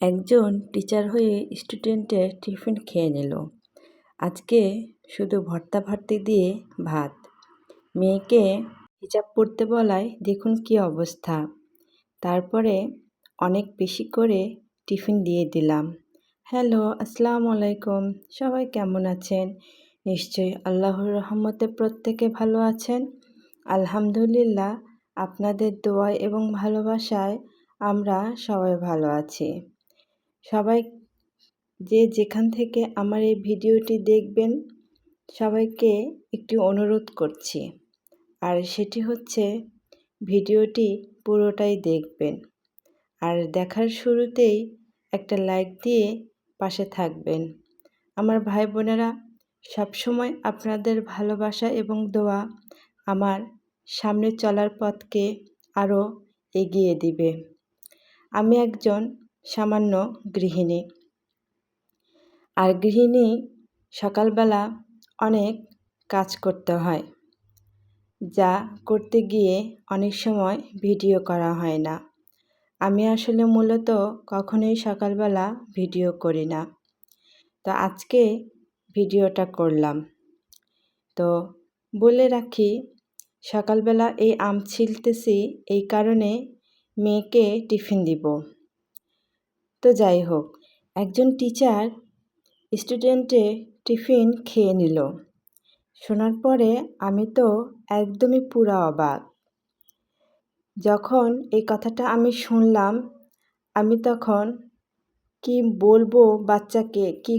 একজন টিচার হয়ে স্টুডেন্টের টিফিন খেয়ে নিল। আজকে শুধু ভর্তা ভর্তি দিয়ে ভাত। মেয়েকে হিজাব পড়তে বলায় দেখুন কি অবস্থা। তারপরে অনেক বেশি করে টিফিন দিয়ে দিলাম। হ্যালো, আসসালামু আলাইকুম। সবাই কেমন আছেন? নিশ্চয়ই আল্লাহর রহমতে প্রত্যেকে ভালো আছেন। আলহামদুলিল্লাহ, আপনাদের দোয়া এবং ভালোবাসায় আমরা সবাই ভালো আছি। সবাই যে যেখান থেকে আমার এই ভিডিওটি দেখবেন, সবাইকে একটি অনুরোধ করছি। আর সেটি হচ্ছে, ভিডিওটি পুরোটাই দেখবেন। আর দেখার শুরুতেই একটা লাইক দিয়ে পাশে থাকবেন। আমার ভাই বোনেরা, সবসময় আপনাদের ভালোবাসা এবং দোয়া আমার সামনে চলার পথকে আরও এগিয়ে দিবে। আমি একজন সামান্য গৃহিণী। আর গৃহিণী সকালবেলা অনেক কাজ করতে হয়, যা করতে গিয়ে অনেক সময় ভিডিও করা হয় না। আমি আসলে মূলত কখনোই সকালবেলা ভিডিও করি না। তো আজকে ভিডিওটা করলাম। তো বলে রাখি, সকালবেলা এই আম ছিলতেছি এই কারণে মেয়েকে টিফিন দিব। তো যাই হোক, একজন টিচার স্টুডেন্টে টিফিন খেয়ে নিল। শোনার পরে আমি তো একদমই পুরা অবাক। যখন এই কথাটা আমি শুনলাম, আমি তখন, কি বলব বাচ্চাকে? কি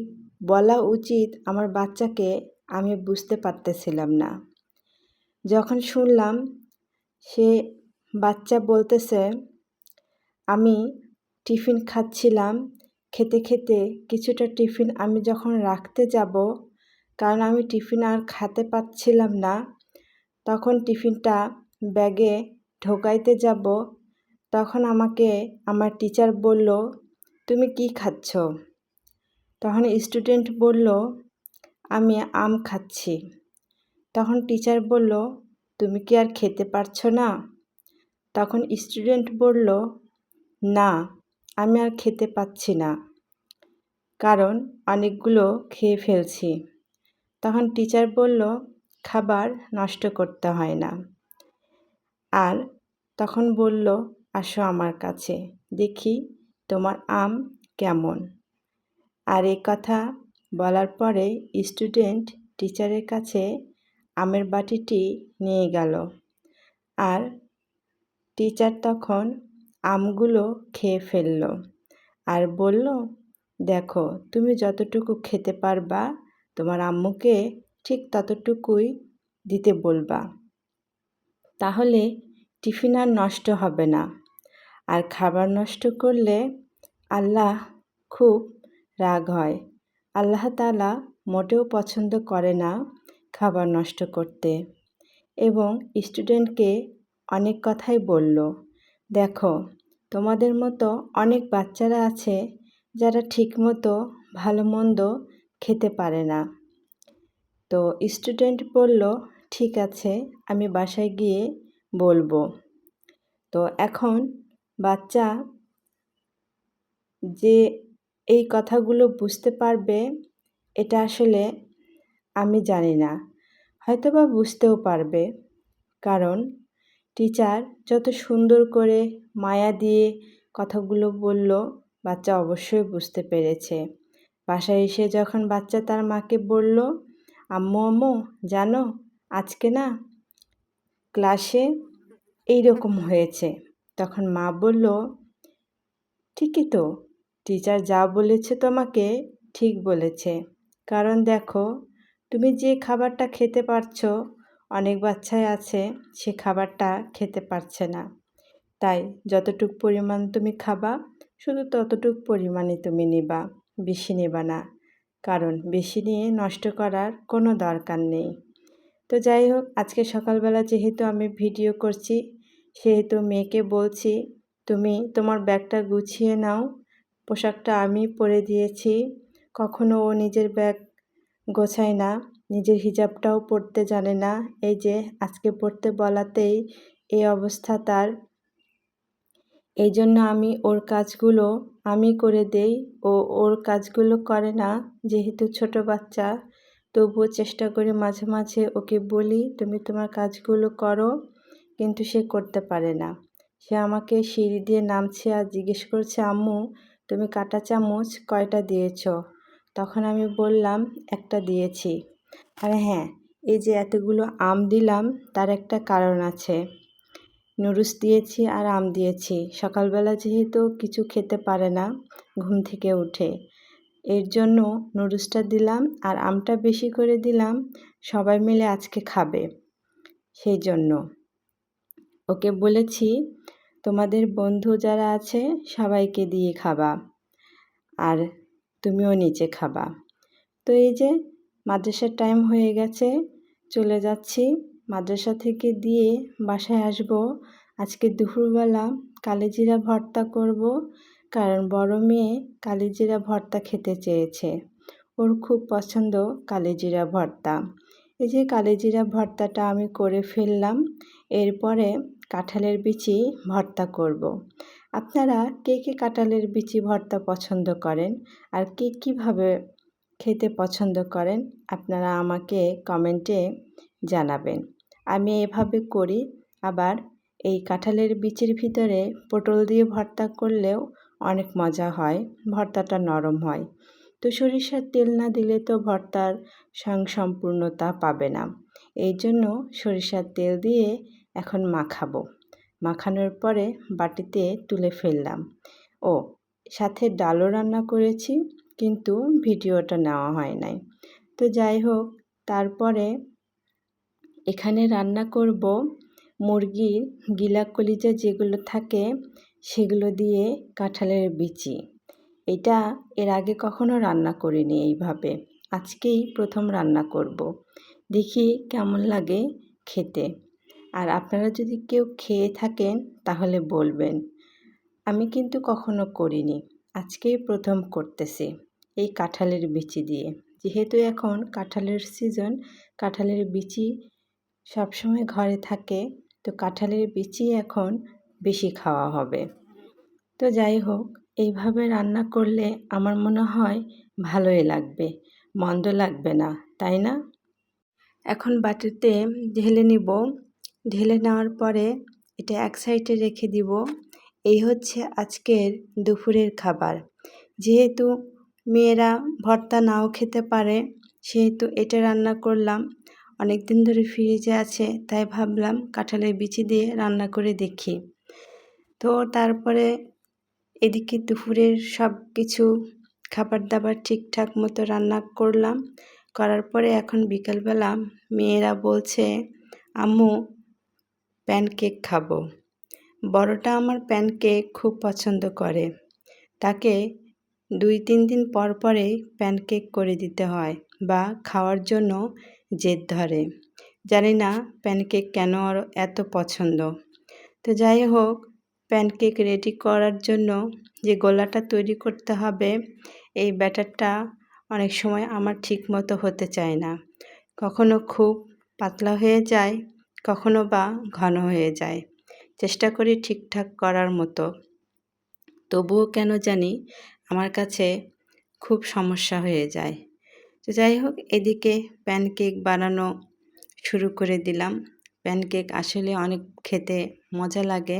বলা উচিত আমার বাচ্চাকে? আমি বুঝতে পারতেছিলাম না। যখন শুনলাম, সে বাচ্চা বলতেছে, আমি টিফিন খাচ্ছিলাম, খেতে খেতে কিছুটা টিফিন আমি যখন রাখতে যাব, কারণ আমি টিফিন আর খেতে পাচ্ছিলাম না, তখন টিফিনটা ব্যাগে ঢোকাইতে যাব। তখন আমাকে, আমার টিচার বলল, তুমি কি খাচ্ছ? তখন স্টুডেন্ট বলল, আমি আম খাচ্ছি। তখন টিচার বলল, তুমি কি আর খেতে পারছ না? তখন স্টুডেন্ট বলল, না। আমি আর খেতে পাচ্ছি না। কারণ অনেকগুলো খেয়ে ফেলছি। তখন টিচার বলল, খাবার নষ্ট করতে হয় না। আর তখন বলল, আসো আমার কাছে, দেখি তোমার আম কেমন। আর এই কথা বলার পরে স্টুডেন্ট টিচারের কাছে আমের বাটিটি নিয়ে গেল। আর টিচার তখন আমগুলো খেয়ে ফেলল আর বলল, দেখো, তুমি যতটুকু খেতে পারবা, তোমার আম্মুকে ঠিক ততটুকুই দিতে বলবা। তাহলে টিফিন আর নষ্ট হবে না। আর খাবার নষ্ট করলে আল্লাহ খুব রাগ হয়। আল্লাহ তালা মোটেও পছন্দ করে না খাবার নষ্ট করতে। এবং স্টুডেন্টকে অনেক কথাই বলল। দেখো, তোমাদের মতো অনেক বাচ্চারা আছে যারা ঠিকমতো ভালো মন্দ খেতে পারে না। তো স্টুডেন্ট বলল, ঠিক আছে, আমি বাসায় গিয়ে বলব। তো এখন বাচ্চা যে এই কথাগুলো বুঝতে পারবে, এটা আসলে আমি জানি না। হয়তোবা বুঝতেও পারবে, কারণ টিচার যত সুন্দর করে মায়া দিয়ে কথাগুলো বলল, বাচ্চা অবশ্যই বুঝতে পেরেছে। বাসায় এসে যখন বাচ্চা তার মাকে বলল, আম্মু আম্মু, জানো, আজকে না ক্লাসে এই রকম হয়েছে। তখন মা বলল, ঠিকই তো, টিচার যা বলেছে তোমাকে ঠিক বলেছে। কারণ দেখো, তুমি যে খাবারটা খেতে পারছ অনেক বাচ্চাই আছে, সে খাবারটা খেতে পারছে না। তাই যতটুক পরিমাণ তুমি খাবা, শুধু ততটুক পরিমাণে তুমি নিবা, বেশি নেবা না। কারণ বেশি নিয়ে নষ্ট করার কোনো দরকার নেই। তো যাই হোক, আজকে সকালবেলা যেহেতু আমি ভিডিও করছি, সেহেতু মেয়েকে বলছি, তুমি তোমার ব্যাগটা গুছিয়ে নাও। পোশাকটা আমি পরে দিয়েছি। কখনো ও নিজের ব্যাগ গোছায় না। নিজের হিজাবটাও পড়তে জানে না। এই যে, আজকে পড়তে বলাতেই এই অবস্থা তার। এই জন্য আমি ওর কাজগুলো আমি করে দেই ও ওর কাজগুলো করে না। যেহেতু ছোট বাচ্চা, তবুও চেষ্টা করে মাঝে মাঝে ওকে বলি, তুমি তোমার কাজগুলো করো। কিন্তু সে করতে পারে না। সে আমাকে সিঁড়ি দিয়ে নামছে আর জিজ্ঞেস করছে, আম্মু, তুমি কাঁটা চামচ কয়টা দিয়েছ? তখন আমি বললাম, একটা দিয়েছি। আর হ্যাঁ এই যে এতগুলো আম দিলাম, তার একটা কারণ আছে। নুডলস দিয়েছি আর আম দিয়েছি। সকালবেলা যেহেতু কিছু খেতে পারে না, ঘুম থেকে উঠে। এর জন্য নুডলসটা দিলাম আর আমটা বেশি করে দিলাম, সবাই মিলে আজকে খাবে। সেই জন্য। ওকে বলেছি, তোমাদের বন্ধু যারা আছে, সবাইকে দিয়ে খাবা। আর তুমিও নিচে খাবা। তো এই যে মাদ্রাসার টাইম হয়ে গেছে, চলে যাচ্ছি। মাদ্রাসা থেকে দিয়ে বাসায় আসব। আজকে দুপুরবেলা কালিজিরা ভর্তা করব, কারণ বড় মেয়ে কালিজিরা ভর্তা খেতে চেয়েছে। ওর খুব পছন্দ কালিজিরা ভর্তা। এই যে কালিজিরা ভর্তাটা আমি করে ফেললাম, এরপরে কাঁঠালের বিচি ভর্তা করব। আপনারা কে কে কাঁঠালের বিচি ভর্তা পছন্দ করেন? আর কে কীভাবে খেতে পছন্দ করেন, আপনারা আমাকে কমেন্টে জানাবেন। আমি এভাবে করি, আবার এই কাঁঠালের বিচির ভিতরে পটল দিয়ে ভর্তা করলেও অনেক মজা হয়, ভর্তাটা নরম হয়। তো সরিষার তেল না দিলে তো ভর্তার সম্পূর্ণতা পাবে না। এই জন্য সরিষার তেল দিয়ে এখন মাখাবো। মাখানোর পরে বাটিতে তুলে ফেললাম। ও, সাথে ডালও রান্না করেছি। কিন্তু ভিডিওটা নেওয়া হয় নাই। তো যাই হোক, তারপরে এখানে রান্না করব মুরগির গিলা কলিজা যেগুলো থাকে, সেগুলো দিয়ে কাঁঠালের বিচি। এটা এর আগে কখনো রান্না করিনি এইভাবে। আজকেই প্রথম রান্না করব। দেখি কেমন লাগে খেতে। আর আপনারা যদি কেউ খেয়ে থাকেন, তাহলে বলবেন। আমি কিন্তু কখনো করিনি। আজকেই প্রথম করতেছি। এই কাঁঠালের বিচি দিয়ে। যেহেতু এখন কাঁঠালের সিজন কাঁঠালের বিচি সবসময় ঘরে থাকে, তো কাঁঠালের বিচি এখন বেশি খাওয়া হবে। তো যাই হোক, এইভাবে রান্না করলে আমার মনে হয় ভালোই লাগবে, মন্দ লাগবে না, তাই না? এখন বাটিতে ঢেলে নিব। ঢেলে নেওয়ার পরে এটা এক সাইডে রেখে দিব। এই হচ্ছে আজকের দুপুরের খাবার। যেহেতু মেয়েরা ভর্তা নাও খেতে পারে। সেহেতু এটা রান্না করলাম। অনেক দিন ধরে ফ্রিজে আছে, তাই ভাবলাম কাঁঠালের বিচি দিয়ে রান্না করে দেখি। তো তারপরে এদিকে দুপুরের সব কিছু খাবার দাবার ঠিকঠাক মতো রান্না করলাম। করার পরে এখন বিকালবেলা মেয়েরা বলছে, আম্মু, প্যানকেক খাব। বড়টা আমার প্যানকেক খুব পছন্দ করে। তাকে দুই তিন দিন পর পরে প্যানকেক করে দিতে হয় বা খাওয়ার জন্য জেদ ধরে। জানি না প্যানকেক কেন আর এত পছন্দ। তো যাই হোক, প্যানকেক রেডি করার জন্য যে গোলাটা তৈরি করতে হবে, এই ব্যাটারটা অনেক সময় আমার ঠিক মতো হতে চায় না। কখনো খুব পাতলা হয়ে যায়, কখনো বা ঘন হয়ে যায়। চেষ্টা করি ঠিকঠাক করার মতো। তবুও কেন জানি আমার কাছে খুব সমস্যা হয়ে যায়। তো যাই হোক, এদিকে প্যানকেক বানানো শুরু করে দিলাম। প্যানকেক আসলে অনেক খেতে মজা লাগে।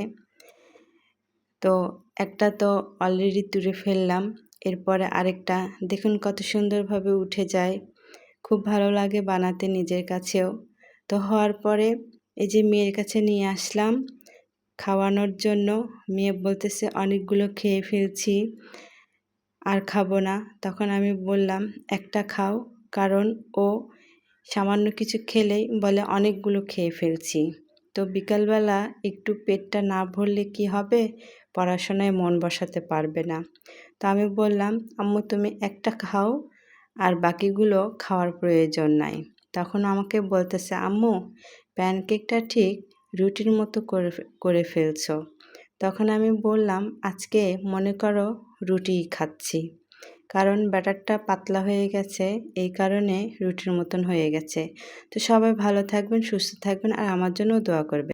তো একটা তো অলরেডি তুলে ফেললাম। এরপরে আরেকটা দেখুন কত সুন্দরভাবে উঠে যায়। খুব ভালো লাগে বানাতে নিজের কাছেও। তো হওয়ার পরে এই যে মেয়ের কাছে নিয়ে আসলাম। খাওয়ানোর জন্য মেয়ে বলতেছে, অনেকগুলো খেয়ে ফেলছি। আর খাব না। তখন আমি বললাম, একটা খাও। কারণ ও সামান্য কিছু খেলেই বলে, অনেকগুলো খেয়ে ফেলছি। তো বিকালবেলা একটু পেটটা না ভরলে কি হবে? পড়াশোনায় মন বসাতে পারবে না। তো আমি বললাম, আম্মু, তুমি একটা খাও আর বাকিগুলো খাওয়ার প্রয়োজন নাই। তখন আমাকে বলতেছে, আম্মু, প্যানকেকটা ঠিক রুটির মতো করে করে ফেলছো। তখন আমি বললাম, আজকে মনে করো রুটি খাচ্ছি। কারণ ব্যাটারটা পাতলা হয়ে গেছে, এই কারণে রুটির মতন হয়ে গেছে। তো সবাই ভালো থাকবেন, সুস্থ থাকবেন আর আমার জন্য দোয়া করবেন।